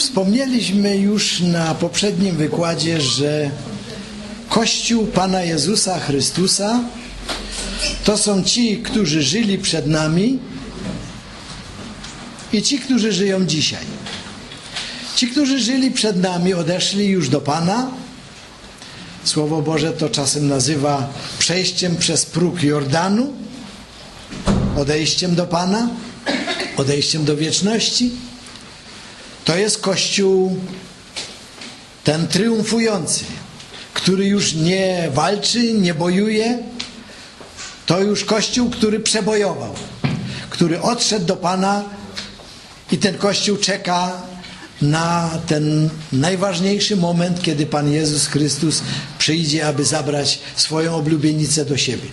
Wspomnieliśmy już na poprzednim wykładzie, że Kościół Pana Jezusa Chrystusa to są ci, którzy żyli przed nami i ci, którzy żyją dzisiaj. Ci, którzy żyli przed nami, odeszli już do Pana. Słowo Boże to czasem nazywa przejściem przez próg Jordanu, odejściem do Pana, odejściem do wieczności. To jest Kościół ten triumfujący, który już nie walczy, nie bojuje. To już Kościół, który przebojował, który odszedł do Pana i ten Kościół czeka na ten najważniejszy moment, kiedy Pan Jezus Chrystus przyjdzie, aby zabrać swoją oblubienicę do siebie.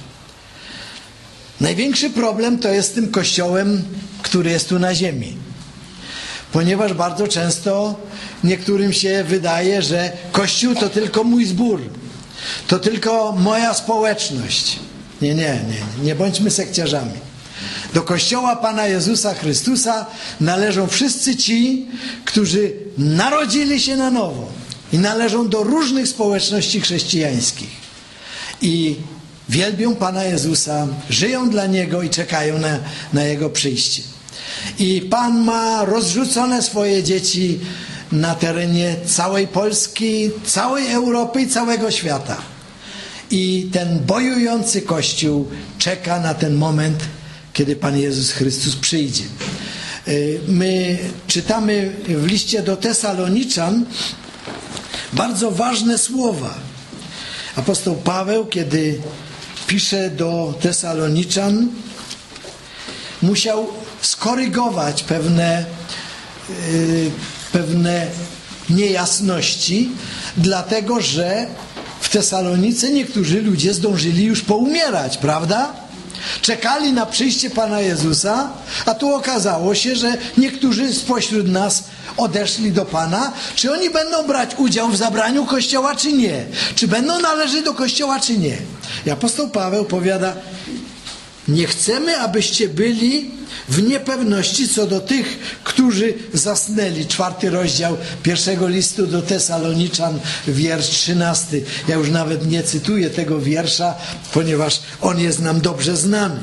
Największy problem to jest z tym kościołem, który jest tu na ziemi. Ponieważ bardzo często niektórym się wydaje, że kościół to tylko mój zbór, to tylko moja społeczność. Nie, nie, nie, nie bądźmy sekciarzami. Do kościoła Pana Jezusa Chrystusa należą wszyscy ci, którzy narodzili się na nowo i należą do różnych społeczności chrześcijańskich. I wielbią Pana Jezusa, żyją dla Niego i czekają na, na Jego przyjście. I Pan ma rozrzucone swoje dzieci na terenie całej Polski, całej Europy i całego świata. I ten bojujący Kościół czeka na ten moment, kiedy Pan Jezus Chrystus przyjdzie. My czytamy w liście do Tesaloniczan bardzo ważne słowa. Apostoł Paweł, kiedy pisze do Tesaloniczan, musiał skorygować pewne, yy, pewne niejasności, dlatego że w Tesalonice niektórzy ludzie zdążyli już poumierać, prawda? Czekali na przyjście Pana Jezusa, a tu okazało się, że niektórzy spośród nas odeszli do Pana. Czy oni będą brać udział w zabraniu Kościoła, czy nie? Czy będą należeć do Kościoła, czy nie? I apostoł Paweł powiada, nie chcemy, abyście byli w niepewności co do tych, którzy zasnęli. Czwarty rozdział pierwszego listu do Tesaloniczan, wiersz trzynasty. Ja już nawet nie cytuję tego wiersza, ponieważ on jest nam dobrze znany.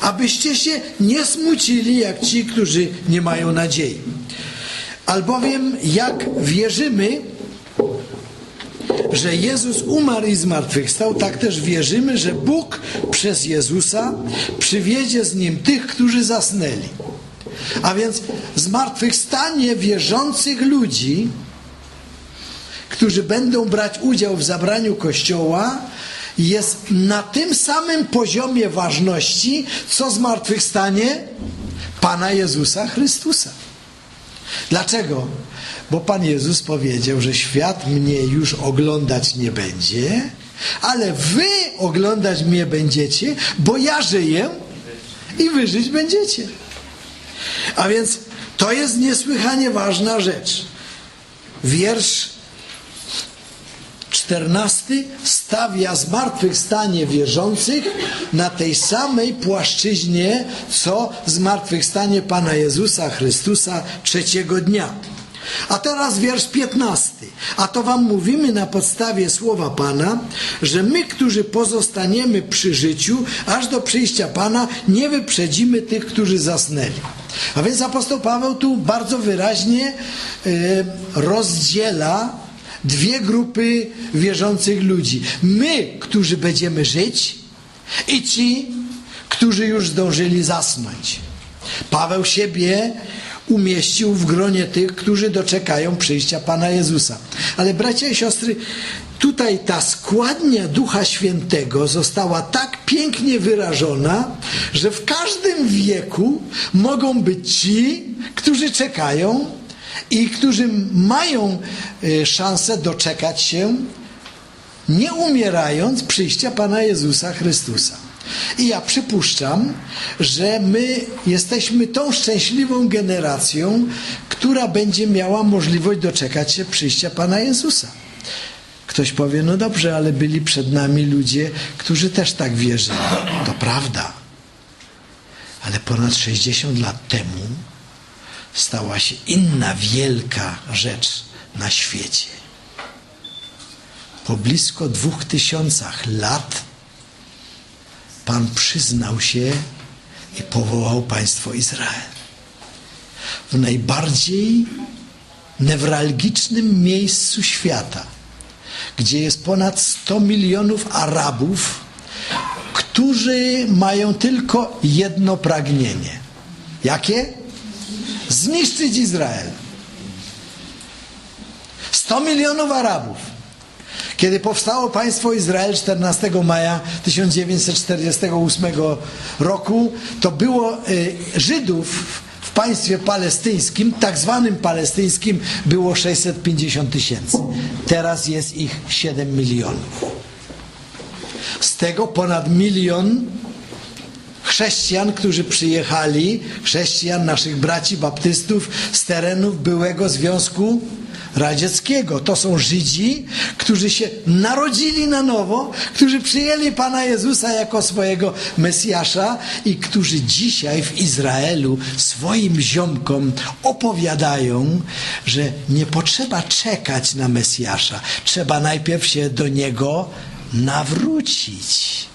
Abyście się nie smucili jak ci, którzy nie mają nadziei. Albowiem jak wierzymy, że Jezus umarł i zmartwychwstał, tak też wierzymy, że Bóg przez Jezusa przywiedzie z Nim tych, którzy zasnęli. A więc zmartwychwstanie wierzących ludzi, którzy będą brać udział w zabraniu Kościoła, jest na tym samym poziomie ważności, co zmartwychwstanie Pana Jezusa Chrystusa. Dlaczego? Bo Pan Jezus powiedział, że świat mnie już oglądać nie będzie, ale wy oglądać mnie będziecie, bo ja żyję i wy żyć będziecie. A więc to jest niesłychanie ważna rzecz. Wiersz 14 stawia zmartwychwstanie wierzących na tej samej płaszczyźnie, co zmartwychwstanie Pana Jezusa Chrystusa trzeciego dnia. A teraz wiersz 15. A to wam mówimy na podstawie słowa Pana, że my, którzy pozostaniemy przy życiu, aż do przyjścia Pana, nie wyprzedzimy tych, którzy zasnęli. A więc apostoł Paweł tu bardzo wyraźnie y, rozdziela dwie grupy wierzących ludzi. My, którzy będziemy żyć i ci, którzy już zdążyli zasnąć. Paweł siebie umieścił w gronie tych, którzy doczekają przyjścia Pana Jezusa. Ale bracia i siostry, tutaj ta składnia Ducha Świętego została tak pięknie wyrażona, że w każdym wieku mogą być ci, którzy czekają i którzy mają szansę doczekać się, nie umierając, przyjścia Pana Jezusa Chrystusa. I ja przypuszczam, że my jesteśmy tą szczęśliwą generacją, która będzie miała możliwość doczekać się przyjścia Pana Jezusa. Ktoś powie, no dobrze, ale byli przed nami ludzie, którzy też tak wierzyli. To prawda. Ale ponad 60 lat temu stała się inna wielka rzecz na świecie. Po blisko dwóch tysiącach lat Pan przyznał się i powołał państwo Izrael. W najbardziej newralgicznym miejscu świata, gdzie jest ponad 100 milionów Arabów, którzy mają tylko jedno pragnienie. Jakie? Zniszczyć Izrael. 100 milionów Arabów. Kiedy powstało państwo Izrael 14 maja 1948 roku, to było y, Żydów w państwie palestyńskim, tak zwanym palestyńskim, było 650 tysięcy. Teraz jest ich 7 milionów. Z tego ponad milion chrześcijan, którzy przyjechali, chrześcijan, naszych braci baptystów z terenów byłego Związku Radzieckiego. To są Żydzi, którzy się narodzili na nowo, którzy przyjęli Pana Jezusa jako swojego Mesjasza i którzy dzisiaj w Izraelu swoim ziomkom opowiadają, że nie potrzeba czekać na Mesjasza. Trzeba najpierw się do Niego nawrócić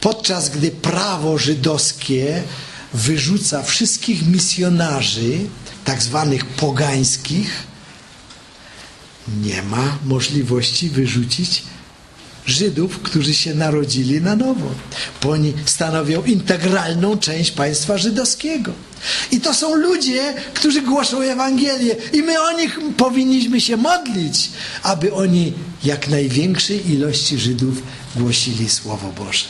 podczas gdy prawo żydowskie wyrzuca wszystkich misjonarzy, tak zwanych pogańskich, nie ma możliwości wyrzucić Żydów, którzy się narodzili na nowo, bo oni stanowią integralną część państwa żydowskiego. I to są ludzie, którzy głoszą Ewangelię, i my o nich powinniśmy się modlić, aby oni jak największej ilości Żydów głosili Słowo Boże.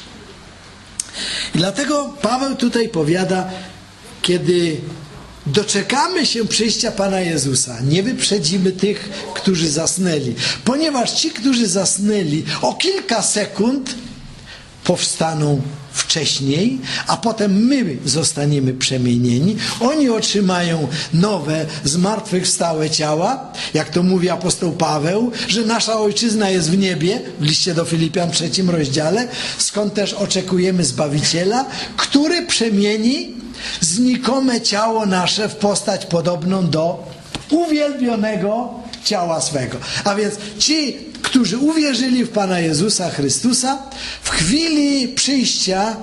I dlatego Paweł tutaj powiada, kiedy doczekamy się przyjścia Pana Jezusa, nie wyprzedzimy tych, którzy zasnęli, ponieważ ci, którzy zasnęli o kilka sekund powstaną wcześniej, a potem my zostaniemy przemienieni. Oni otrzymają nowe, zmartwychwstałe ciała, jak to mówi apostoł Paweł, że nasza ojczyzna jest w niebie, w liście do Filipian w trzecim rozdziale, skąd też oczekujemy Zbawiciela, który przemieni znikome ciało nasze w postać podobną do uwielbionego ciała swego. A więc ci, którzy uwierzyli w Pana Jezusa Chrystusa, w chwili przyjścia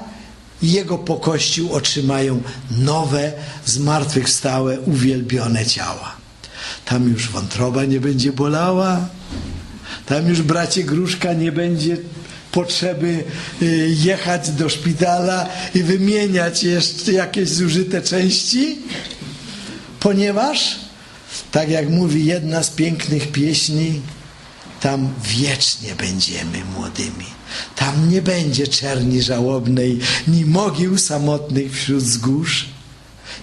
Jego po Kościół otrzymają nowe, zmartwychwstałe, uwielbione ciała. Tam już wątroba nie będzie bolała, tam już bracie Gruszka nie będzie potrzeby y, jechać do szpitala i wymieniać jeszcze jakieś zużyte części, ponieważ, tak jak mówi jedna z pięknych pieśni, tam wiecznie będziemy młodymi. Tam nie będzie czerni żałobnej, ni mogił samotnych wśród wzgórz,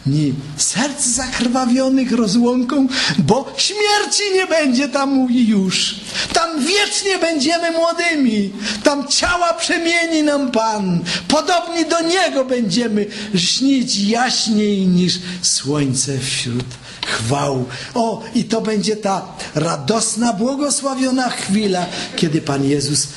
ni serc zakrwawionych rozłąką, bo śmierci nie będzie tam mówi już. Tam wiecznie będziemy młodymi. Tam ciała przemieni nam Pan. Podobni do Niego będziemy śnić jaśniej niż słońce wśród chwał. O, i to będzie ta radosna, błogosławiona chwila, kiedy Pan Jezus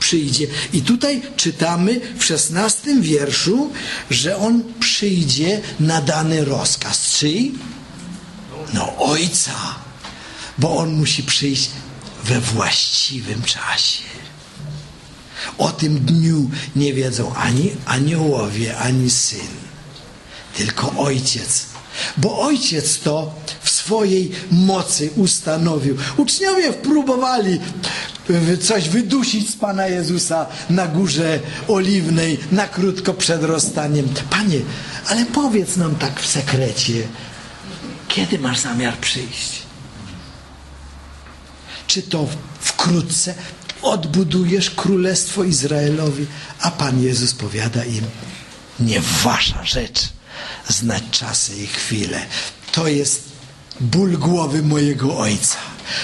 przyjdzie. I tutaj czytamy w szesnastym wierszu, że On przyjdzie na dany rozkaz. Czyj? No Ojca. Bo On musi przyjść we właściwym czasie. O tym dniu nie wiedzą ani aniołowie, ani Syn, tylko Ojciec. Bo Ojciec to w swojej mocy ustanowił. Uczniowie próbowali coś wydusić z Pana Jezusa na górze oliwnej, na krótko przed rozstaniem. Panie, ale powiedz nam tak w sekrecie, kiedy masz zamiar przyjść? Czy to wkrótce odbudujesz królestwo Izraelowi? A Pan Jezus powiada im, nie wasza rzecz znać czasy i chwile. To jest ból głowy mojego Ojca.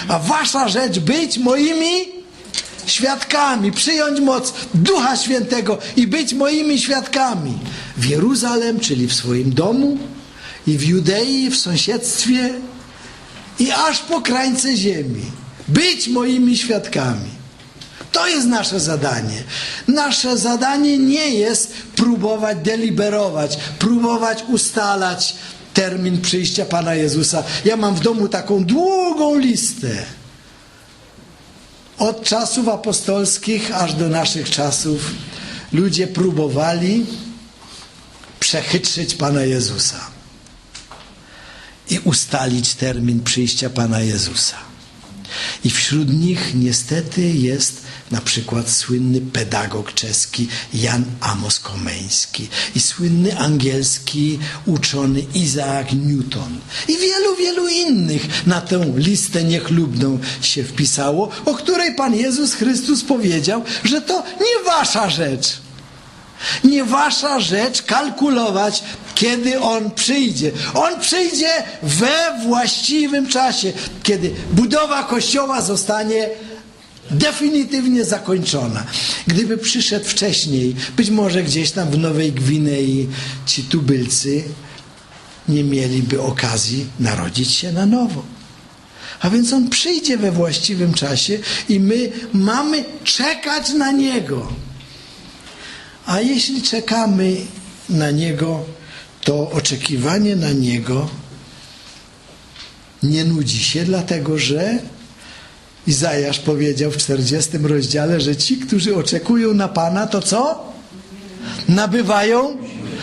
A wasza rzecz być moimi świadkami, przyjąć moc Ducha Świętego i być moimi świadkami w Jeruzalem, czyli w swoim domu, i w Judei, w sąsiedztwie, i aż po krańce ziemi. Być moimi świadkami. To jest nasze zadanie. Nasze zadanie nie jest próbować deliberować, próbować ustalać termin przyjścia Pana Jezusa. Ja mam w domu taką długą listę. Od czasów apostolskich aż do naszych czasów ludzie próbowali przechytrzyć Pana Jezusa i ustalić termin przyjścia Pana Jezusa. I wśród nich niestety jest na przykład słynny pedagog czeski Jan Amos Komeński i słynny angielski uczony Isaac Newton i wielu, wielu innych na tę listę niechlubną się wpisało, o której Pan Jezus Chrystus powiedział, że to nie wasza rzecz. Nie wasza rzecz kalkulować, kiedy On przyjdzie. On przyjdzie we właściwym czasie, kiedy budowa kościoła zostanie definitywnie zakończona. Gdyby przyszedł wcześniej, być może gdzieś tam w Nowej Gwinei ci tubylcy nie mieliby okazji narodzić się na nowo. A więc On przyjdzie we właściwym czasie i my mamy czekać na Niego. A jeśli czekamy na Niego, to oczekiwanie na Niego nie nudzi się, dlatego że Izajasz powiedział w 40 rozdziale, że ci, którzy oczekują na Pana, to co? Nabywają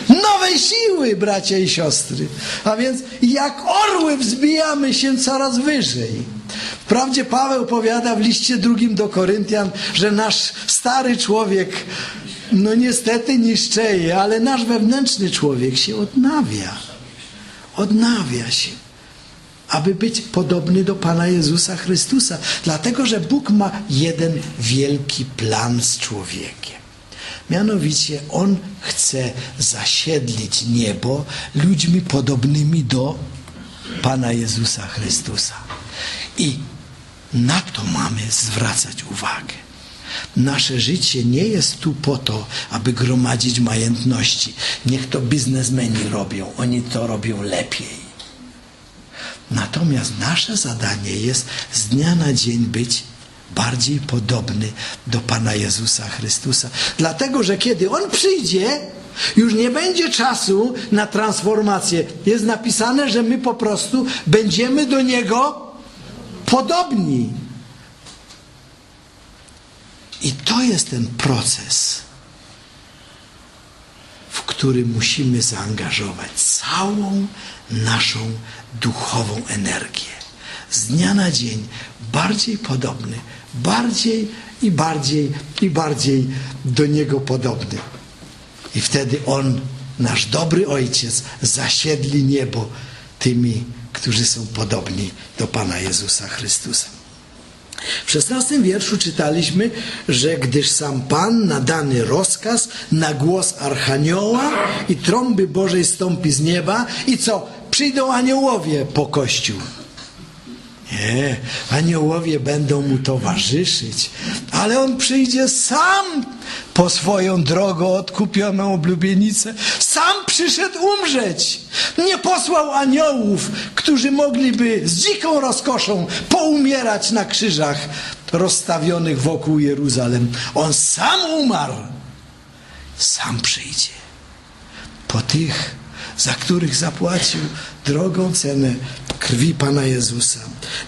nowej siły, bracia i siostry. A więc jak orły wzbijamy się coraz wyżej. Wprawdzie Paweł powiada w liście drugim do Koryntian, że nasz stary człowiek no niestety niszczeje, ale nasz wewnętrzny człowiek się odnawia. Odnawia się aby być podobny do Pana Jezusa Chrystusa. Dlatego, że Bóg ma jeden wielki plan z człowiekiem. Mianowicie On chce zasiedlić niebo ludźmi podobnymi do Pana Jezusa Chrystusa. I na to mamy zwracać uwagę. Nasze życie nie jest tu po to, aby gromadzić majątności. Niech to biznesmeni robią, oni to robią lepiej. Natomiast nasze zadanie jest z dnia na dzień być bardziej podobny do Pana Jezusa Chrystusa. Dlatego, że kiedy On przyjdzie, już nie będzie czasu na transformację. Jest napisane, że my po prostu będziemy do Niego podobni. I to jest ten proces, w który musimy zaangażować całą naszą duchową energię. Z dnia na dzień bardziej podobny, bardziej i bardziej i bardziej do Niego podobny. I wtedy On, nasz dobry Ojciec, zasiedli niebo tymi, którzy są podobni do Pana Jezusa Chrystusa. W szesnastym wierszu czytaliśmy, że gdyż sam Pan nadany rozkaz na głos Archanioła i trąby Bożej stąpi z nieba i co? Przyjdą aniołowie po kościół. Nie, aniołowie będą mu towarzyszyć, ale on przyjdzie sam po swoją drogą odkupioną oblubienicę. Sam przyszedł umrzeć. Nie posłał aniołów, którzy mogliby z dziką rozkoszą poumierać na krzyżach rozstawionych wokół Jeruzalem. On sam umarł. Sam przyjdzie. Po tych, za których zapłacił drogą cenę krwi Pana Jezusa.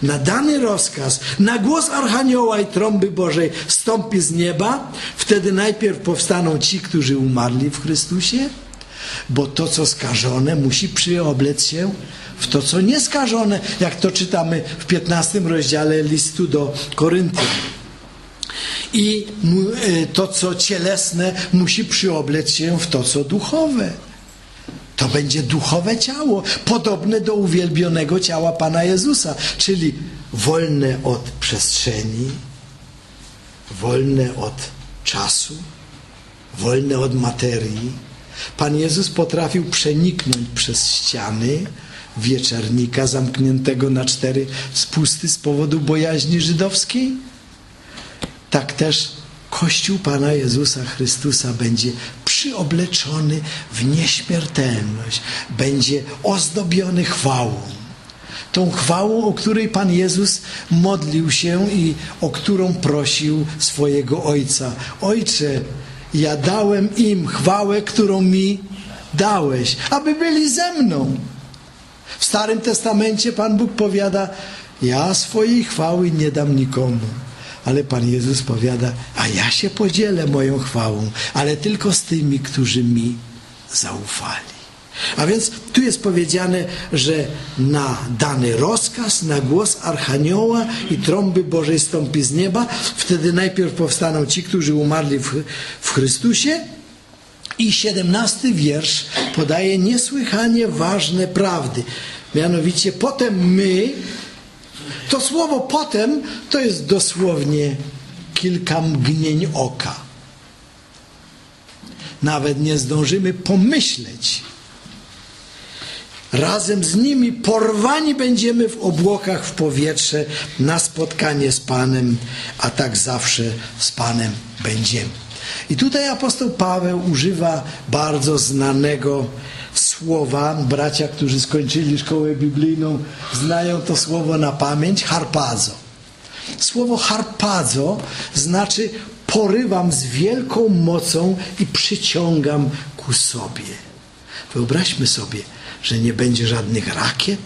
Na dany rozkaz, na głos Archanioła i trąby Bożej stąpi z nieba, wtedy najpierw powstaną ci, którzy umarli w Chrystusie, bo to, co skażone, musi przyoblec się w to, co nieskażone, jak to czytamy w 15 rozdziale listu do Koryntian. I to, co cielesne, musi przyoblec się w to, co duchowe. To będzie duchowe ciało, podobne do uwielbionego ciała Pana Jezusa, czyli wolne od przestrzeni, wolne od czasu, wolne od materii. Pan Jezus potrafił przeniknąć przez ściany wieczernika zamkniętego na cztery spusty z powodu bojaźni żydowskiej. Tak też Kościół Pana Jezusa Chrystusa będzie przyobleczony w nieśmiertelność, będzie ozdobiony chwałą. Tą chwałą, o której Pan Jezus modlił się i o którą prosił swojego Ojca. Ojcze, ja dałem im chwałę, którą mi dałeś, aby byli ze mną. W Starym Testamencie Pan Bóg powiada: Ja swojej chwały nie dam nikomu. Ale Pan Jezus powiada: A ja się podzielę moją chwałą, ale tylko z tymi, którzy mi zaufali. A więc tu jest powiedziane, że na dany rozkaz, na głos Archanioła i trąby Bożej stąpi z nieba, wtedy najpierw powstaną ci, którzy umarli w, w Chrystusie, i siedemnasty wiersz podaje niesłychanie ważne prawdy. Mianowicie potem my, to słowo potem to jest dosłownie kilka mgnień oka. Nawet nie zdążymy pomyśleć. Razem z nimi porwani będziemy w obłokach w powietrze na spotkanie z Panem, a tak zawsze z Panem będziemy. I tutaj apostoł Paweł używa bardzo znanego słowa. Bracia, którzy skończyli szkołę biblijną, znają to słowo na pamięć harpazo. Słowo harpazo znaczy porywam z wielką mocą i przyciągam ku sobie. Wyobraźmy sobie, że nie będzie żadnych rakiet.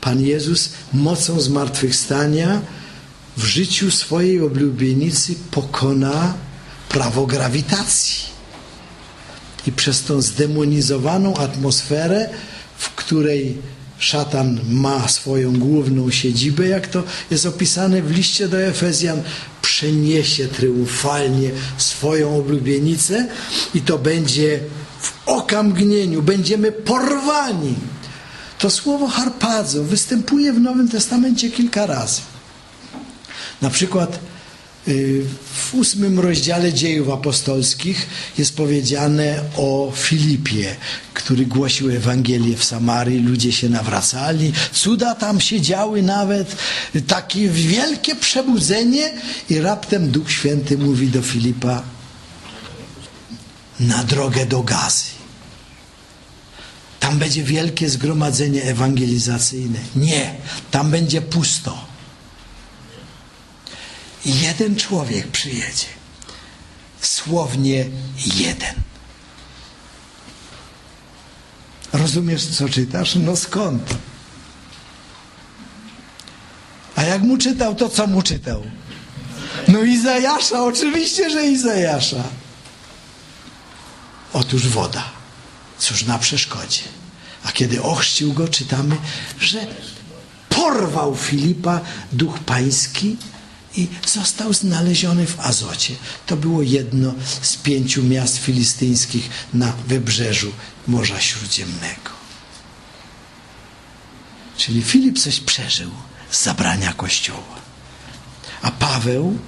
Pan Jezus mocą zmartwychwstania w życiu swojej oblubienicy pokona prawo grawitacji. I przez tą zdemonizowaną atmosferę, w której szatan ma swoją główną siedzibę, jak to jest opisane w liście do Efezjan, przeniesie triumfalnie swoją oblubienicę i to będzie w okamgnieniu, będziemy porwani. To słowo harpazo występuje w Nowym Testamencie kilka razy. Na przykład w ósmym rozdziale dziejów apostolskich jest powiedziane o Filipie, który głosił Ewangelię w Samarii, ludzie się nawracali, cuda tam się działy nawet, takie wielkie przebudzenie i raptem Duch Święty mówi do Filipa na drogę do Gazy. Tam będzie wielkie zgromadzenie ewangelizacyjne. Nie, tam będzie pusto. Jeden człowiek przyjedzie. Słownie jeden. Rozumiesz, co czytasz? No skąd? A jak mu czytał, to co mu czytał? No Izajasza, oczywiście, że Izajasza. Otóż woda. Cóż na przeszkodzie. A kiedy ochrzcił go, czytamy, że porwał Filipa duch pański i został znaleziony w Azocie. To było jedno z pięciu miast filistyńskich na wybrzeżu Morza Śródziemnego. Czyli Filip coś przeżył z zabrania kościoła. A Paweł,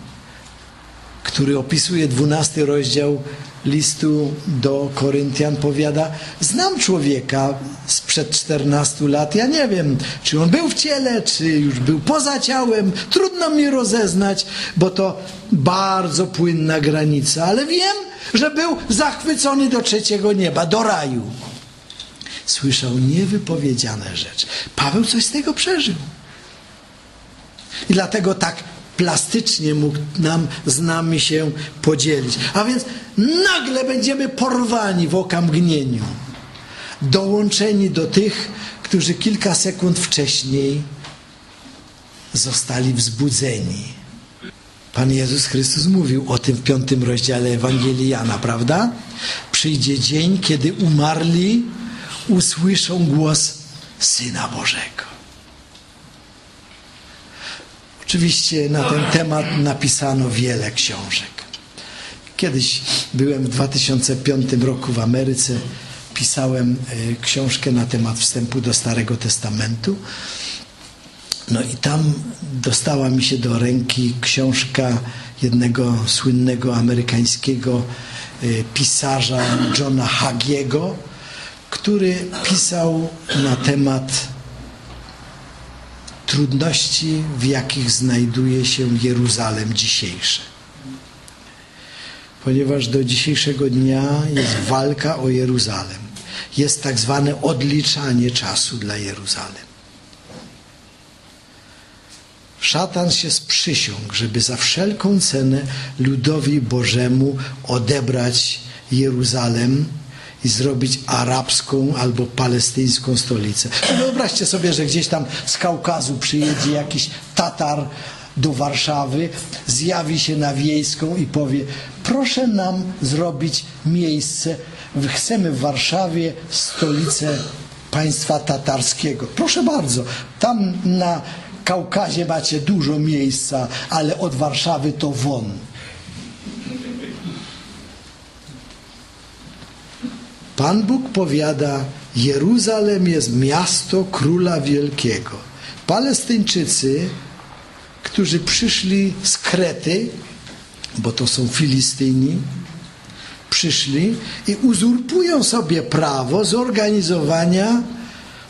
który opisuje dwunasty rozdział listu do Koryntian powiada, znam człowieka sprzed 14 lat, ja nie wiem, czy on był w ciele, czy już był poza ciałem, trudno mi rozeznać, bo to bardzo płynna granica, ale wiem, że był zachwycony do trzeciego nieba, do raju. Słyszał niewypowiedziane rzeczy. Paweł coś z tego przeżył. I dlatego tak plastycznie mógł nam z nami się podzielić. A więc nagle będziemy porwani w okamgnieniu, dołączeni do tych, którzy kilka sekund wcześniej zostali wzbudzeni. Pan Jezus Chrystus mówił o tym w piątym rozdziale Ewangelii Jana, prawda? Przyjdzie dzień, kiedy umarli usłyszą głos Syna Bożego. Oczywiście na ten temat napisano wiele książek. Kiedyś byłem w 2005 roku w Ameryce, pisałem książkę na temat wstępu do Starego Testamentu. No i tam dostała mi się do ręki książka jednego słynnego amerykańskiego pisarza Johna Hagiego, który pisał na temat trudności, w jakich znajduje się Jeruzalem dzisiejszy. Ponieważ do dzisiejszego dnia jest walka o Jeruzalem. jest tak zwane odliczanie czasu dla Jeruzalem. Szatan się sprzysiągł, żeby za wszelką cenę ludowi Bożemu odebrać Jeruzalem i zrobić arabską albo palestyńską stolicę. Wyobraźcie sobie, że gdzieś tam z Kaukazu przyjedzie jakiś Tatar do Warszawy, zjawi się na wiejską i powie: Proszę nam zrobić miejsce. Chcemy w Warszawie stolicę państwa tatarskiego. Proszę bardzo, tam na Kaukazie macie dużo miejsca, ale od Warszawy to won. Pan Bóg powiada: Jeruzalem jest miasto króla wielkiego. Palestyńczycy, którzy przyszli z Krety, bo to są Filistyni, przyszli i uzurpują sobie prawo zorganizowania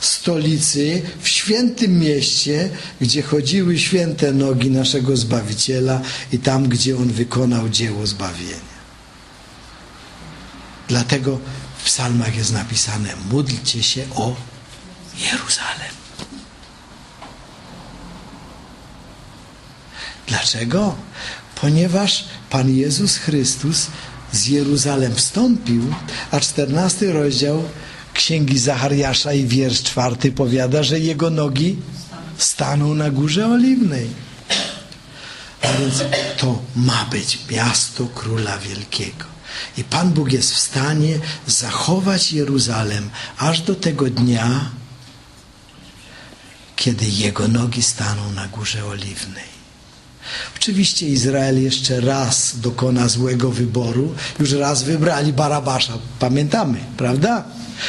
stolicy w świętym mieście, gdzie chodziły święte nogi naszego Zbawiciela i tam, gdzie On wykonał dzieło zbawienia. Dlatego psalmach jest napisane módlcie się o Jeruzalem. Dlaczego? Ponieważ Pan Jezus Chrystus z Jeruzalem wstąpił, a czternasty rozdział Księgi Zachariasza i wiersz czwarty powiada, że jego nogi staną na górze oliwnej. A więc to ma być miasto króla wielkiego. I Pan Bóg jest w stanie zachować Jeruzalem aż do tego dnia, kiedy jego nogi staną na górze oliwnej. Oczywiście Izrael jeszcze raz dokona złego wyboru. Już raz wybrali Barabasza. Pamiętamy, prawda?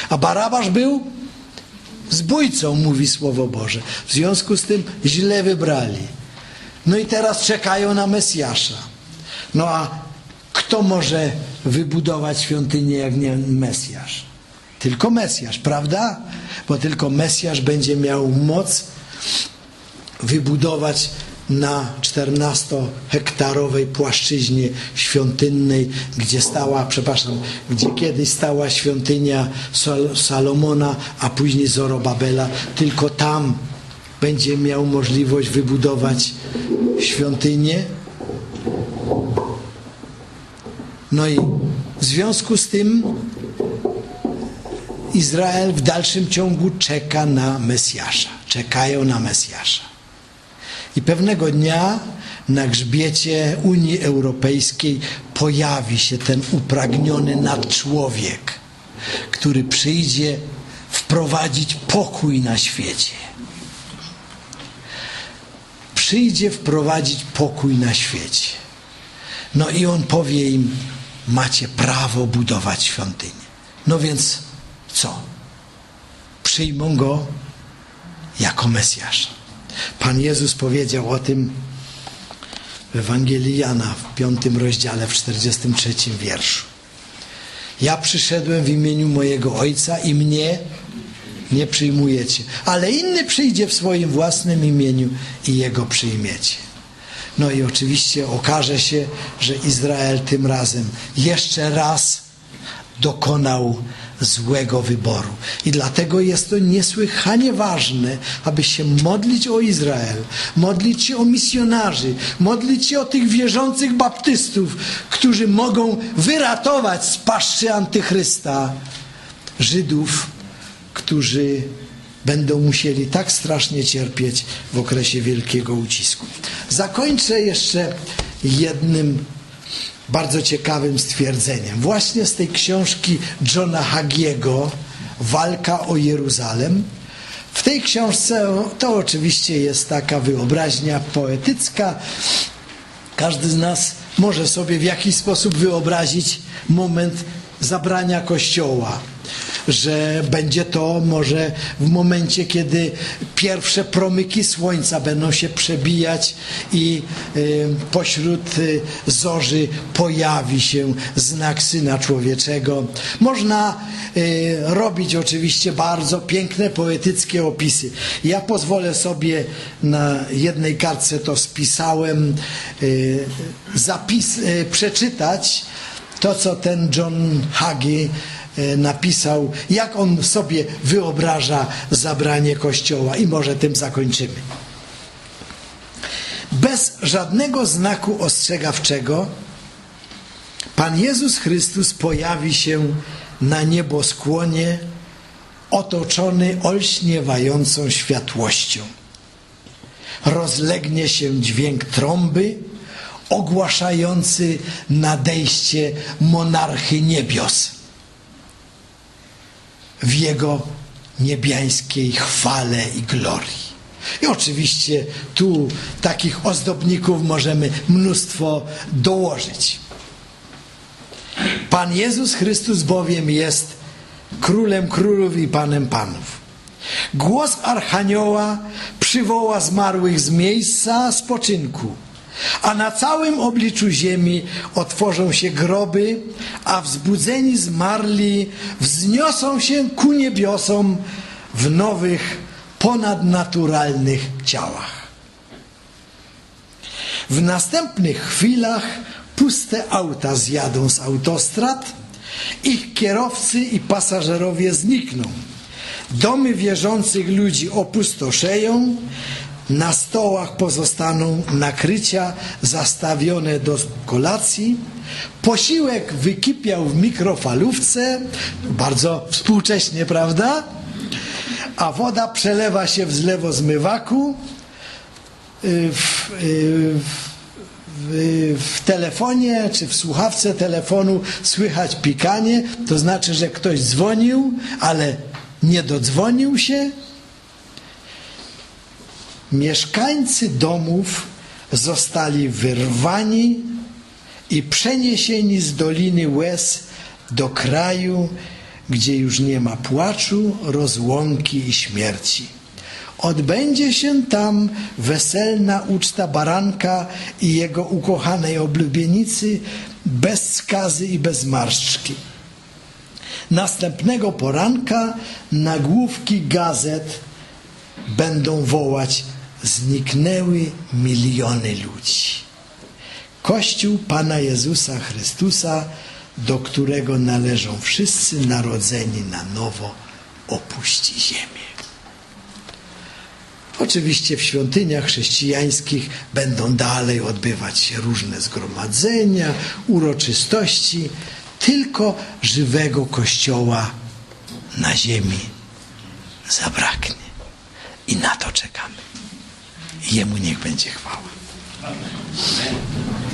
A Barabasz był zbójcą, mówi Słowo Boże. W związku z tym źle wybrali. No i teraz czekają na Mesjasza. No a kto może wybudować świątynię jak nie Mesjasz? Tylko Mesjasz, prawda? Bo tylko Mesjasz będzie miał moc wybudować na 14-hektarowej płaszczyźnie świątynnej, gdzie stała, przepraszam, gdzie kiedyś stała świątynia Sol Salomona, a później Zorobabela. Tylko tam będzie miał możliwość wybudować świątynię. No i w związku z tym Izrael w dalszym ciągu czeka na Mesjasza. Czekają na Mesjasza. I pewnego dnia na grzbiecie Unii Europejskiej pojawi się ten upragniony nadczłowiek, który przyjdzie wprowadzić pokój na świecie. Przyjdzie wprowadzić pokój na świecie. No i on powie im: Macie prawo budować świątynię. No więc co? Przyjmą go jako Mesjasza. Pan Jezus powiedział o tym w Ewangelii Jana w piątym rozdziale, w 43 wierszu. Ja przyszedłem w imieniu mojego Ojca i mnie nie przyjmujecie, ale inny przyjdzie w swoim własnym imieniu i jego przyjmiecie. No i oczywiście okaże się, że Izrael tym razem jeszcze raz dokonał złego wyboru. I dlatego jest to niesłychanie ważne, aby się modlić o Izrael, modlić się o misjonarzy, modlić się o tych wierzących baptystów, którzy mogą wyratować z paszczy antychrysta Żydów, którzy będą musieli tak strasznie cierpieć w okresie wielkiego ucisku. Zakończę jeszcze jednym bardzo ciekawym stwierdzeniem. Właśnie z tej książki Johna Hagiego Walka o Jeruzalem. W tej książce to oczywiście jest taka wyobraźnia poetycka. Każdy z nas może sobie w jakiś sposób wyobrazić moment zabrania kościoła że będzie to może w momencie, kiedy pierwsze promyki słońca będą się przebijać i y, pośród y, zorzy pojawi się znak Syna Człowieczego. Można y, robić oczywiście bardzo piękne, poetyckie opisy. Ja pozwolę sobie na jednej kartce to spisałem, zapis, przeczytać to, co ten John Hagi napisał, jak on sobie wyobraża zabranie Kościoła i może tym zakończymy. Bez żadnego znaku ostrzegawczego Pan Jezus Chrystus pojawi się na nieboskłonie otoczony olśniewającą światłością. Rozlegnie się dźwięk trąby ogłaszający nadejście monarchy niebios w jego niebiańskiej chwale i glorii. I oczywiście tu takich ozdobników możemy mnóstwo dołożyć. Pan Jezus Chrystus bowiem jest królem królów i panem panów. Głos archanioła przywoła zmarłych z miejsca spoczynku, a na całym obliczu ziemi otworzą się groby, a wzbudzeni zmarli wzniosą się ku niebiosom w nowych, ponadnaturalnych ciałach. W następnych chwilach puste auta zjadą z autostrad, ich kierowcy i pasażerowie znikną. Domy wierzących ludzi opustoszeją, na stołach pozostaną nakrycia zastawione do kolacji, posiłek wykipiał w mikrofalówce, bardzo współcześnie, prawda? A woda przelewa się w zlewozmywaku, y, w, y, w, w, w telefonie czy w słuchawce telefonu słychać pikanie, to znaczy, że ktoś dzwonił, ale nie dodzwonił się. Mieszkańcy domów zostali wyrwani i przeniesieni z Doliny Łez do kraju, gdzie już nie ma płaczu, rozłąki i śmierci. Odbędzie się tam weselna uczta baranka i jego ukochanej oblubienicy bez skazy i bez marszczki. Następnego poranka nagłówki gazet będą wołać zniknęły miliony ludzi. Kościół Pana Jezusa Chrystusa, do którego należą wszyscy narodzeni na nowo, opuści ziemię. Oczywiście w świątyniach chrześcijańskich będą dalej odbywać się różne zgromadzenia, uroczystości, tylko żywego kościoła na ziemi zabraknie. I na to czekamy. Jemu niech będzie chwała. Amen.